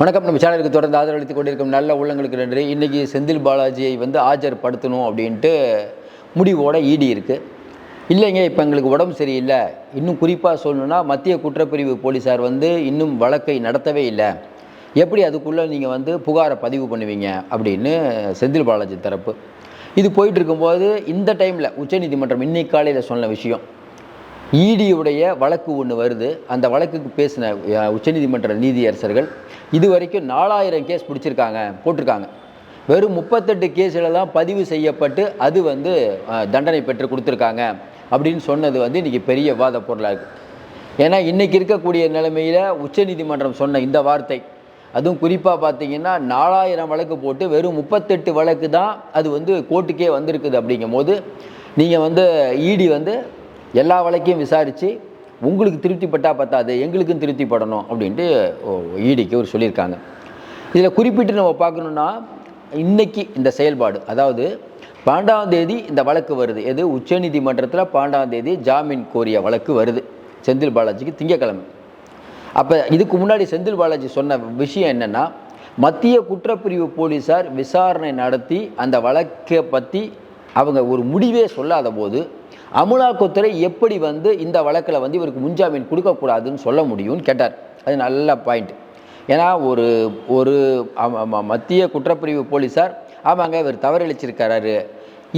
வணக்கம். நம்ம சேனலுக்கு தொடர்ந்து ஆதரவளித்துக் கொண்டிருக்கும் நல்ல உள்ளங்களுக்கு நன்றி. இன்றைக்கி செந்தில் பாலாஜியை வந்து ஆஜர்படுத்தணும் அப்படின்ட்டு முடிவோட ஈடி இருக்குது இல்லைங்க இப்போ எங்களுக்கு உடம்பு சரியில்லை. இன்னும் குறிப்பாக சொல்லணும்னா மத்திய குற்றப்பிரிவு போலீஸார் வந்து இன்னும் வழக்கை நடத்தவே இல்லை. எப்படி அதுக்குள்ளே நீங்கள் வந்து புகாரை பதிவு பண்ணுவீங்க அப்படின்னு செந்தில் பாலாஜி தரப்பு. இது போயிட்டு இருக்கும்போது இந்த டைமில் உச்சநீதிமன்றம் இன்னைக்கு காலையில் சொன்ன விஷயம். ஈடியுடைய வழக்கு ஒன்று வருது. அந்த வழக்குக்கு பேசின உச்சநீதிமன்ற நீதியரசர்கள் இது வரைக்கும் நாலாயிரம் கேஸ் பிடிச்சிருக்காங்க போட்டிருக்காங்க. வெறும் முப்பத்தெட்டு கேஸில் தான் பதிவு செய்யப்பட்டு அது வந்து தண்டனை பெற்று கொடுத்துருக்காங்க அப்படின்னு சொன்னது வந்து இன்றைக்கி பெரிய விவாத பொருளாக இருக்குது ஏன்னா இன்றைக்கி இருக்கக்கூடிய நிலைமையில் உச்சநீதிமன்றம் சொன்ன இந்த வார்த்தை அதுவும் குறிப்பாக பார்த்தீங்கன்னா நாலாயிரம் வழக்கு போட்டு வெறும் முப்பத்தெட்டு வழக்கு தான் அது வந்து கோர்ட்டுக்கே வந்திருக்குது அப்படிங்கும்போது நீங்கள் வந்து ஈடி வந்து எல்லா வழக்கையும் விசாரித்து உங்களுக்கு திருப்திப்பட்டால் பத்தாது எங்களுக்கும் திருப்திப்படணும் அப்படின்ட்டு ஈடிக்கு ஒரு சொல்லியிருக்காங்க. இதில் குறிப்பிட்டு நம்ம பார்க்கணுன்னா இன்றைக்கி இந்த செயல்பாடு அதாவது பன்னெண்டாம் தேதி இந்த வழக்கு வருது. எது? உச்சநீதிமன்றத்தில் பன்னெண்டாம் தேதி ஜாமீன் கோரிய வழக்கு வருது. செந்தில் பாலாஜிக்கு திங்கக்கிழமை அப்போ இதுக்கு முன்னாடி செந்தில் பாலாஜி சொன்ன விஷயம் என்னென்னா மத்திய குற்றப்பிரிவு போலீஸார் விசாரணை நடத்தி அந்த வழக்கை பற்றி அவங்க ஒரு முடிவே சொல்லாத போது அமலாக்கத்துறை எப்படி வந்து இந்த வழக்கில் வந்து இவருக்கு முன்ஜாமீன் கொடுக்கக்கூடாதுன்னு சொல்ல முடியும்னு கேட்டார். அது நல்ல பாயிண்ட் ஏன்னா ஒரு ஒரு மத்திய குற்றப்பிரிவு போலீஸார் ஆமாங்க இவர் தவறளிச்சிருக்கிறாரு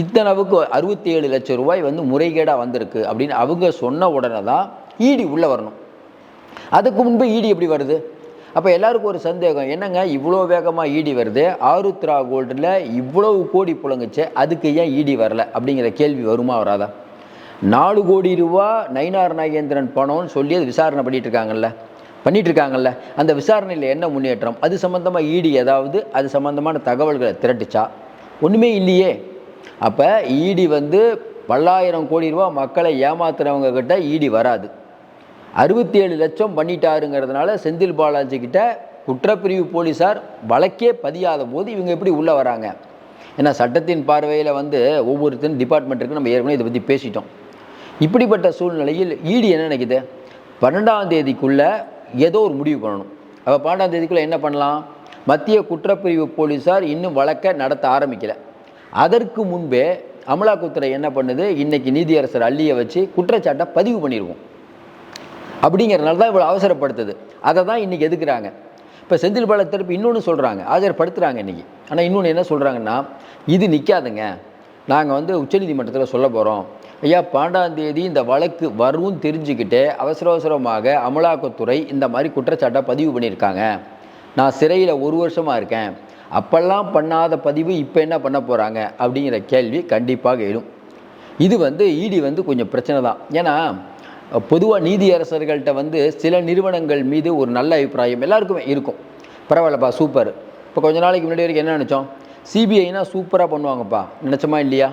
இத்தனவுக்கு அறுபத்தி ஏழு லட்சம் ரூபாய் வந்து முறைகேடாக வந்திருக்கு அப்படின்னு அவங்க சொன்ன உடனே தான் ஈடி உள்ளே வரணும். அதுக்கு முன்பு ஈடி எப்படி வருது? அப்போ எல்லாருக்கும் ஒரு சந்தேகம். என்னங்க இவ்வளோ வேகமாக ஈடி வருது? ஆருத்ரா கோல்டில் இவ்வளவு கோடி புழங்குச்சு அதுக்கு ஏன் ஈடி வரல? அப்படிங்கிற கேள்வி வருமா வராதா? நாலு கோடி ரூபா நயினார் நாகேந்திரன் பணம்னு சொல்லி அது விசாரணை பண்ணிட்டு இருக்காங்கல்ல பண்ணிட்டு இருக்காங்கல்ல அந்த விசாரணையில் என்ன முன்னேற்றம்? அது சம்மந்தமாக ஈடி ஏதாவது அது சம்மந்தமான தகவல்களை திரட்டுச்சா? ஒன்றுமே இல்லையே. அப்போ ஈடி வந்து பல்லாயிரம் கோடி ரூபா மக்களை ஏமாத்துறவங்க கிட்ட ஈடி வராது. அறுபத்தி ஏழு லட்சம் பண்ணிட்டாருங்கிறதுனால செந்தில் பாலாஜி கிட்ட குற்றப்பிரிவு போலீஸார் வழக்கே பதியாத போது இவங்க எப்படி உள்ளே வராங்க? ஏன்னா சட்டத்தின் பார்வையில் வந்து ஒவ்வொருத்தரும் டிபார்ட்மெண்ட்டுக்கு நம்ம ஏற்கனவே இதை பற்றி பேசிட்டோம். இப்படிப்பட்ட சூழ்நிலையில் ஈடி என்ன நினைக்குது? பன்னெண்டாம் தேதிக்குள்ளே ஏதோ ஒரு முடிவு பண்ணணும். அப்போ பன்னெண்டாம் தேதிக்குள்ளே என்ன பண்ணலாம்? மத்திய குற்றப்பிரிவு போலீஸார் இன்னும் வழக்கை நடத்த ஆரம்பிக்கலை. அதற்கு முன்பே அமலாக்கத்துறை என்ன பண்ணுது? இன்றைக்கி நீதியரசர் அள்ளியை வச்சு குற்றச்சாட்டை பதிவு பண்ணிடுவோம் அப்படிங்கிறனால தான் இவ்வளோ அவசரப்படுத்துது. அதை தான் இன்றைக்கி எதுக்குறாங்க? இப்போ செந்தில் பாலாஜி தரப்பு இன்னொன்று சொல்கிறாங்க ஆஜர்படுத்துகிறாங்க இன்றைக்கி ஆனால் இன்னொன்று என்ன சொல்கிறாங்கன்னா இது நிற்காதுங்க நாங்கள் வந்து உச்சநீதிமன்றத்தில் சொல்ல போகிறோம் ஐயா பன்னெண்டாம் தேதி இந்த வழக்கு வரும்னு தெரிஞ்சுக்கிட்டே அவசர அவசரமாக அமலாக்கத்துறை இந்த மாதிரி குற்றச்சாட்டை பதிவு பண்ணியிருக்காங்க. நான் சிறையில் ஒரு வருஷமாக இருக்கேன். அப்பெல்லாம் பண்ணாத பதிவு இப்போ என்ன பண்ண போகிறாங்க அப்படிங்கிற கேள்வி கண்டிப்பாக எழும். இது வந்து ஈடி வந்து கொஞ்சம் பிரச்சனை தான். ஏன்னா பொதுவாக நீதியரசர்கள்ட்ட வந்து சில நிறுவனங்கள் மீது ஒரு நல்ல அபிப்பிராயம் எல்லாருக்குமே இருக்கும். பரவாயில்லப்பா சூப்பர். இப்போ கொஞ்ச நாளைக்கு முன்னாடி வரைக்கும் என்ன நினச்சோம்? சிபிஐனா சூப்பராக பண்ணுவாங்கப்பா. நினச்சோமா இல்லையா?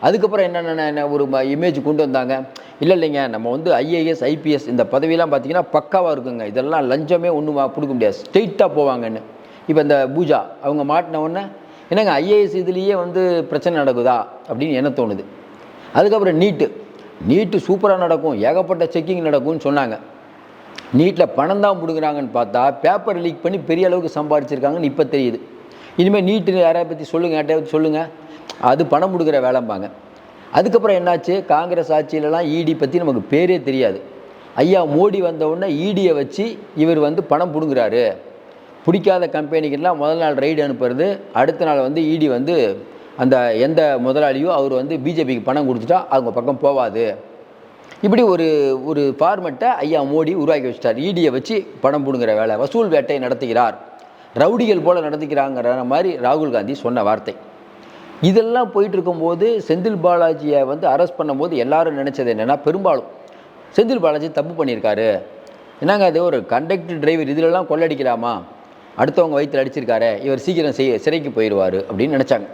அதுக்கப்புறம் என்னென்ன என்ன ஒரு இமேஜ் கொண்டு வந்தாங்க? இல்லை இல்லைங்க நம்ம வந்து ஐஏஎஸ் ஐபிஎஸ் இந்த பதவியெல்லாம் பார்த்தீங்கன்னா பக்காவாக இருக்குங்க. இதெல்லாம் லஞ்சமே ஒன்றும் கொடுக்க முடியாது. ஸ்ட்ரெயிட்டாக போவாங்கன்னு. இப்போ இந்த பூஜா அவங்க மாட்டின உடனே என்னங்க ஐஏஎஸ் இதுலேயே வந்து பிரச்சனை நடக்குதா? அப்படின்னு என்ன தோணுது. அதுக்கப்புறம் நீட்டு நீட்டு சூப்பராக நடக்கும். ஏகப்பட்ட செக்கிங் நடக்கும்னு சொன்னாங்க. நீட்டில் பணம் தான் பிடுங்குறாங்கன்னு பார்த்தா பேப்பர் லீக் பண்ணி பெரிய அளவுக்கு சம்பாதிச்சிருக்காங்கன்னு இப்போ தெரியுது. இனிமேல் நீட்டு யாரைய பற்றி சொல்லுங்கள் யார்ட்டையா பற்றி சொல்லுங்கள் அது பணம் கொடுக்குற வேலைம்பாங்க. அதுக்கப்புறம் என்னாச்சு? காங்கிரஸ் ஆட்சியிலலாம் இடி பற்றி நமக்கு பேரே தெரியாது. ஐயா மோடி வந்த உடனே வச்சு இவர் வந்து பணம் பிடுங்குறாரு. பிடிக்காத கம்பெனிக்கெல்லாம் முதல் நாள் ரைடு அனுப்புறது அடுத்த நாள் வந்து இடி வந்து அந்த எந்த முதலாளியோ அவர் வந்து பிஜேபிக்கு பணம் கொடுத்துட்டா அவங்க பக்கம் போவாது. இப்படி ஒரு ஒரு ஃபார்மெட்டை ஐயா மோடி உருவாக்கி வச்சிட்டார். இடியை வச்சு பணம் பிடுங்குற வேலை வசூல் வேட்டை நடத்துகிறார். ரவுடிகள் போல நடத்துகிறாங்கிற மாதிரி ராகுல் காந்தி சொன்ன வார்த்தை. இதெல்லாம் போயிட்டு இருக்கும்போது செந்தில் பாலாஜியை வந்து அரெஸ்ட் பண்ணும்போது எல்லாரும் நினச்சது என்னென்னா பெரும்பாலும் செந்தில் பாலாஜி தப்பு பண்ணியிருக்காரு. என்னங்க அது ஒரு கண்டக்டர் டிரைவர் இதிலெல்லாம் கொள்ளடிக்கலாமா அடுத்தவங்க வயிற்றில் அடிச்சிருக்காரு இவர் சீக்கிரம் செய் சிறைக்கு போயிடுவார் அப்படின்னு நினச்சாங்க.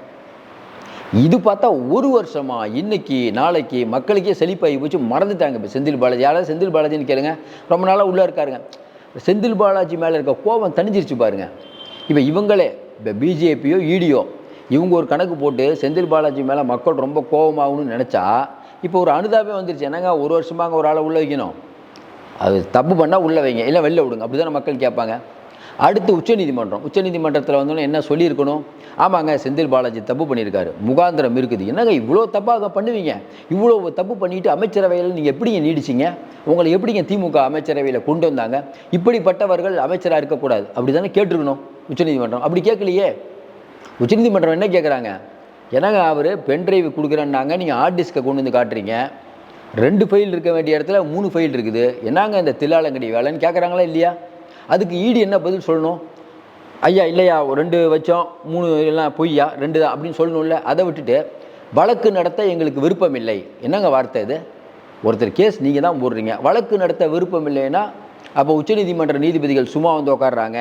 இது பார்த்தா ஒரு வருஷமாக இன்னைக்கு நாளைக்கு மக்களுக்கே செழிப்பாகி போச்சு மறந்துட்டாங்க இப்போ செந்தில் பாலாஜி. யாராவது செந்தில் பாலாஜின்னு கேளுங்க ரொம்ப நாளாக உள்ளே இருக்காருங்க. செந்தில் பாலாஜி மேலே இருக்க கோபம் தணிஞ்சிருச்சு பாருங்க. இப்போ இவங்களே இப்போ பிஜேபியோ இடியோ இவங்க ஒரு கணக்கு போட்டு செந்தில் பாலாஜி மேலே மக்கள் ரொம்ப கோபமாகணும்னு நினச்சா இப்போ ஒரு அனுதாபே வந்துருச்சு. என்னங்க ஒரு வருஷமாக ஒரு ஆளை உள்ளே வைக்கணும்? அது தப்பு பண்ணால் உள்ளே வைங்க இல்லை வெளில விடுங்க அப்படி தானே மக்கள் கேட்பாங்க. அடுத்து உச்சநீதிமன்றம். உச்சநீதிமன்றத்தில் வந்தோன்னே என்ன சொல்லியிருக்கணும்? ஆமாங்க செந்தில் பாலாஜி தப்பு பண்ணியிருக்காரு. முகாந்திரம் இருக்குது. என்னங்க இவ்வளோ தப்பாக பண்ணுவீங்க? இவ்வளோ தப்பு பண்ணிட்டு அமைச்சரவையில் நீங்கள் எப்படிங்க நீடிச்சிங்க? உங்களை எப்படிங்க திமுக அமைச்சரவையில் கொண்டு வந்தாங்க? இப்படிப்பட்டவர்கள் அமைச்சராக இருக்கக்கூடாது. அப்படி தானே கேட்டிருக்கணும் உச்சநீதிமன்றம். அப்படி கேட்கலையே? உச்சநீதிமன்றம் என்ன கேட்குறாங்க என்னங்க அவர்? Pen drive கொடுக்குறேன்னாங்க. நீங்கள் ஹார்ட் டிஸ்கை கொண்டு வந்து காட்டுறீங்க. ரெண்டு ஃபைல் இருக்க வேண்டிய இடத்துல மூணு ஃபைல் இருக்குது. என்னங்க இந்த தில்லாலங்கடி வேலைன்னு கேட்குறாங்களா இல்லையா? அதுக்கு ஈடு என்ன பதில் சொல்லணும்? ஐயா இல்லையா? ரெண்டு வச்சோம். மூணு எல்லாம் பொய்யா? ரெண்டு தான் அப்படின்னு சொல்லணும்ல. அதை விட்டுட்டு வழக்கு நடத்த எங்களுக்கு விருப்பம் இல்லை. என்னங்க வார்த்தை இது? ஒருத்தர் கேஸ் நீங்கள் தான் போடுறீங்க. வழக்கு நடத்த விருப்பம் இல்லைன்னா அப்போ உச்சநீதிமன்ற நீதிபதிகள் சும்மா வந்து உட்காடுறாங்க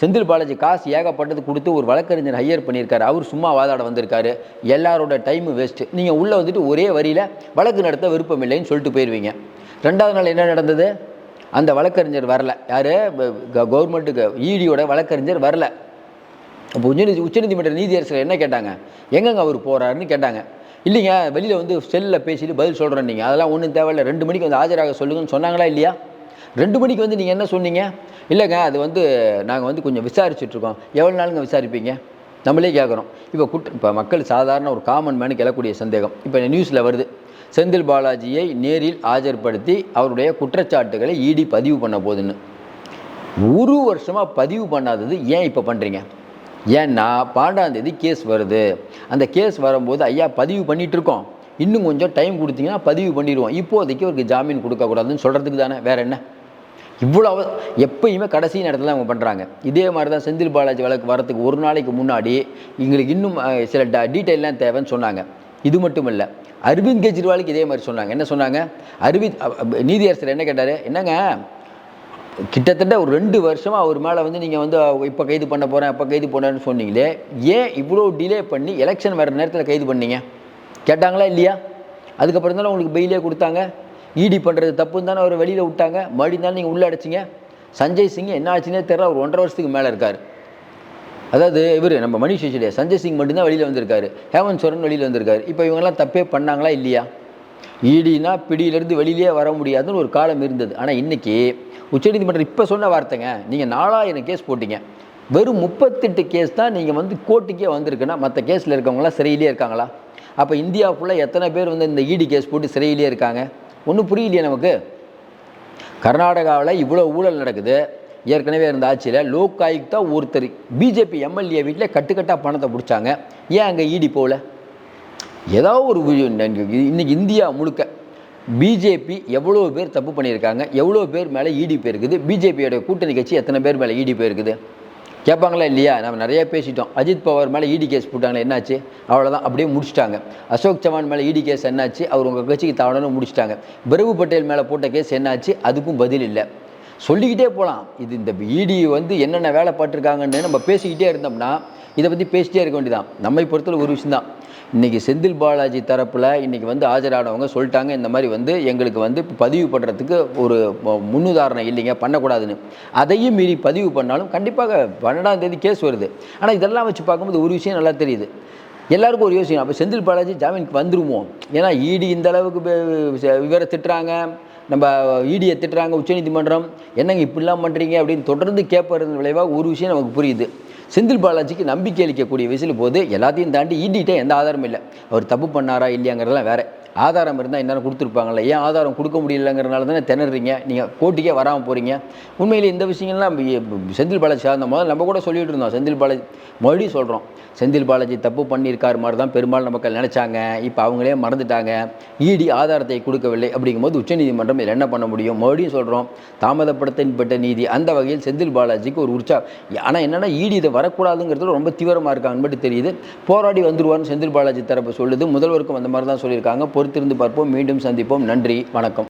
செந்தில் பாலாஜி காசு ஏகப்பட்டது கொடுத்து ஒரு வழக்கறிஞர் ஹையர் பண்ணியிருக்காரு. அவர் சும்மா வாதாட வந்திருக்காரு. எல்லாரோட டைம் வேஸ்ட்டு நீங்கள் உள்ளே வந்துட்டு ஒரே வரியில் வழக்கு நடத்த விருப்பம் இல்லைன்னு சொல்லிட்டு போயிடுவீங்க ரெண்டாவது நாள் என்ன நடந்தது? அந்த வழக்கறிஞர் வரல. யார்? கவர்மெண்ட்டுக்கு ஈடியோட வழக்கறிஞர் வரல. அப்போ உச்சநீதி உச்சநீதிமன்ற நீதியரசர் என்ன கேட்டாங்க? எங்கெங்க அவர் போகிறாருன்னு கேட்டாங்க. இல்லைங்க வெளியில் வந்து செல்லில் பேசிட்டு பதில் சொல்கிறேன் நீங்கள் அதெல்லாம் ஒன்றும் தேவையில்லை. ரெண்டு மணிக்கு வந்து ஆஜராக சொல்லுங்கன்னு சொன்னாங்களா இல்லையா? ரெண்டு மணிக்கு வந்து நீங்கள் என்ன சொன்னீங்க? இல்லைங்க அது வந்து நாங்கள் வந்து கொஞ்சம் விசாரிச்சுட்ருக்கோம். எவ்வளோ நாளுங்க விசாரிப்பீங்க? நம்மளே கேட்குறோம் இப்போ குற்ற இப்போ மக்கள் சாதாரண ஒரு காமன் மேனுக்கு எழக்கூடிய சந்தேகம். இப்போ நியூஸில் வருது. செந்தில் பாலாஜியை நேரில் ஆஜர்படுத்தி அவருடைய குற்றச்சாட்டுகளை ஈடி பதிவு பண்ண போதுன்னு. ஒரு வருஷமாக பதிவு பண்ணாதது ஏன் இப்போ பண்ணுறீங்க ஏன்னா பன்னெண்டாம் கேஸ் வருது. அந்த கேஸ் வரும்போது ஐயா பதிவு பண்ணிகிட்ருக்கோம் இருக்கோம் இன்னும் கொஞ்சம் டைம் கொடுத்தீங்கன்னா பதிவு பண்ணிடுவோம். இப்போதைக்கு அவருக்கு ஜாமீன் கொடுக்கக்கூடாதுன்னு சொல்கிறதுக்கு தானே. வேறு என்ன? இவ்வளோ அவ- எப்பயுமே கடைசி நேரத்தில் அவங்க பண்ணுறாங்க இதே மாதிரி தான் செந்தில் பாலாஜி வழக்கு வரத்துக்கு ஒரு நாளைக்கு முன்னாடி எங்களுக்கு இன்னும் சில ட டீட்டெயிலாம் தேவைன்னு சொன்னாங்க. இது மட்டும் இல்லை அரவிந்த் கெஜ்ரிவாலுக்கு இதே மாதிரி சொன்னாங்க. என்ன சொன்னாங்க? அரவிந்த் நீதியரசர் என்ன கேட்டார்? என்னங்க? கிட்டத்தட்ட ஒரு ரெண்டு வருஷமாக அவர் மேலே வந்து நீங்கள் வந்து இப்போ கைது பண்ண போகிறேன் அப்போ கைது பண்ணேன்னு சொன்னீங்களே ஏன் இவ்வளோ டிலே பண்ணி எலெக்ஷன் வர நேரத்தில் கைது பண்ணீங்க? கேட்டாங்களா இல்லையா? அதுக்கப்புறம் தானே உங்களுக்கு பெயிலே கொடுத்தாங்க. ஈடி பண்ணுறது தப்புன்னு தானே அவர் வெளியில் விட்டாங்க. மறுபடியும் தானே நீங்கள் உள்ளே அடைச்சிங்க. சஞ்சய் சிங் என்ன ஆச்சுன்னே தெரில ஒரு ஒன்றரை வருஷத்துக்கு மேலே இருக்கார். அதாவது இவர் நம்ம மணிஷ் சிசோடியா சஞ்சய் சிங் மட்டும்தான் வெளியில் வந்திருக்காரு. ஹேமந்த் சோரன் வெளியில் வந்திருக்காரு. இப்போ இவங்கெல்லாம் தப்பே பண்ணாங்களா இல்லையா? ஈடினா பிடியிலேருந்து வெளியிலே வர முடியாதுன்னு ஒரு காலம் இருந்தது. ஆனால் இன்னைக்கு உச்சநீதிமன்றம் இப்போ சொன்ன வார்த்தைங்க நீங்கள் நாலாயிரம் கேஸ் போட்டிங்க. வெறும் முப்பத்தெட்டு கேஸ் தான் நீங்கள் வந்து கோர்ட்டுக்கே வந்திருக்குன்னா மற்ற கேஸில் இருக்கவங்களாம் சிறையிலே இருக்காங்களா? அப்போ இந்தியா ஃபுல்லாக எத்தனை பேர் வந்து இந்த இடி கேஸ் போட்டு சிறையிலே இருக்காங்க? ஒன்றும் புரியலையே நமக்கு. கர்நாடகாவில் இவ்வளோ ஊழல் நடக்குது. ஏற்கனவே இருந்த ஆட்சியில் லோக் ஆயுக்தா ஒருத்தர் பிஜேபி எம்எல்ஏ வீட்டில் கட்டுக்கட்டாக பணத்தை பிடிச்சாங்க. ஏன் அங்கே ஈடி போகல? ஏதோ ஒரு இன்றைக்கி இந்தியா முழுக்க பிஜேபி எவ்வளோ பேர் தப்பு பண்ணியிருக்காங்க? எவ்வளோ பேர் மேலே ஈடி போயிருக்குது? பிஜேபியோட கூட்டணி கட்சி எத்தனை பேர் மேலே இடி போயிருக்குது? கேட்பாங்களா இல்லையா? நம்ம நிறைய பேசிட்டோம். அஜித் பவர் மேலே இடி கேஸ் போட்டாங்களே என்னாச்சு? அவ்வளோதான் அப்படியே முடிச்சிட்டாங்க. அசோக் சவான் மேலே இடி கேஸ் என்னாச்சு? அவர் உங்கள் கட்சிக்கு தாவணும்னு முடிச்சிட்டாங்க. பிரபு பட்டேல் மேலே போட்ட கேஸ் என்னாச்சு? அதுக்கும் பதில் இல்லை. சொல்லிக்கிட்டே போகலாம் இது இந்த இடி வந்து என்னென்ன வேலை பார்த்துருக்காங்கன்னு நம்ம பேசிக்கிட்டே இருந்தோம்னா இதை பற்றி பேசிட்டே இருக்க வேண்டியதான் நம்மை பொறுத்தவரை ஒரு விஷயம் தான் இன்றைக்கி செந்தில் பாலாஜி தரப்பில் இன்றைக்கி வந்து ஆஜரானவங்க சொல்லிட்டாங்க இந்த மாதிரி வந்து எங்களுக்கு வந்து பதிவு பண்ணுறதுக்கு ஒரு முன்னுதாரணம் இல்லைங்க பண்ணக்கூடாதுன்னு. அதையும் மீறி பதிவு பண்ணாலும் கண்டிப்பாக பன்னெண்டாம் தேதி கேஸ் வருது. ஆனால் இதெல்லாம் வச்சு பார்க்கும்போது ஒரு விஷயம் நல்லா தெரியுது. எல்லாருக்கும் ஒரு யோசனை. அப்போ செந்தில் பாலாஜி ஜாமீனுக்கு வந்துருவோம் ஏன்னா இடி இந்த அளவுக்கு இவரை திட்டுறாங்க. நம்ம இடியை திட்டுறாங்க உச்சநீதிமன்றம் என்னங்க இப்படிலாம் பண்ணுறீங்க அப்படின்னு தொடர்ந்து கேட்பறது விளைவாக ஒரு விஷயம் நமக்கு புரியுது. செந்தில் பாலாஜிக்கு நம்பிக்கை அளிக்கக்கூடிய விஷயம் போது எல்லாத்தையும் தாண்டி ஈடிட்ட எந்த ஆதாரமும் இல்லை. அவர் தப்பு பண்ணாரா இல்லையாங்கிறதெல்லாம் வேற. ஆதாரம் இருந்தால் என்னென்ன கொடுத்துருப்பாங்கல்ல. ஏன் ஆதாரம் கொடுக்க முடியலங்கிறனால தானே திணறீங்க? நீங்கள் கோர்ட்டுக்கே வராமல் போகிறீங்க உண்மையில் இந்த விஷயங்கள்லாம் செந்தில் பாலாஜி சார்ந்த முதல்ல நம்ம கூட சொல்லிட்டு இருந்தோம். செந்தில் பாலாஜி மறுபடியும் சொல்கிறோம் செந்தில் பாலாஜி தப்பு பண்ணியிருக்கார் மாதிரி தான் பெரும்பாலும் மக்கள் நினச்சாங்க. இப்போ அவங்களே மறந்துட்டாங்க. ஈடி ஆதாரத்தை கொடுக்கவில்லை அப்படிங்கும்போது உச்சநீதிமன்றம் இதில் என்ன பண்ண முடியும்? மறுபடியும் சொல்கிறோம் தாமதப்படுத்தப்பட்ட நீதி. அந்த வகையில் செந்தில் பாலாஜிக்கு ஒரு உற்சா ஆனால் என்னென்னா ஈடி இதை வரக்கூடாதுங்கிறது ரொம்ப தீவிரமாக இருக்காங்கன்னு மட்டும் தெரியுது. போராடி வந்துருவார்னு செந்தில் பாலாஜி தரப்பு சொல்லுது. முதல்வருக்கும் அந்த மாதிரி தான் சொல்லியிருக்காங்க. பொறுத்திருந்து பார்ப்போம். மீண்டும் சந்திப்போம். நன்றி. வணக்கம்.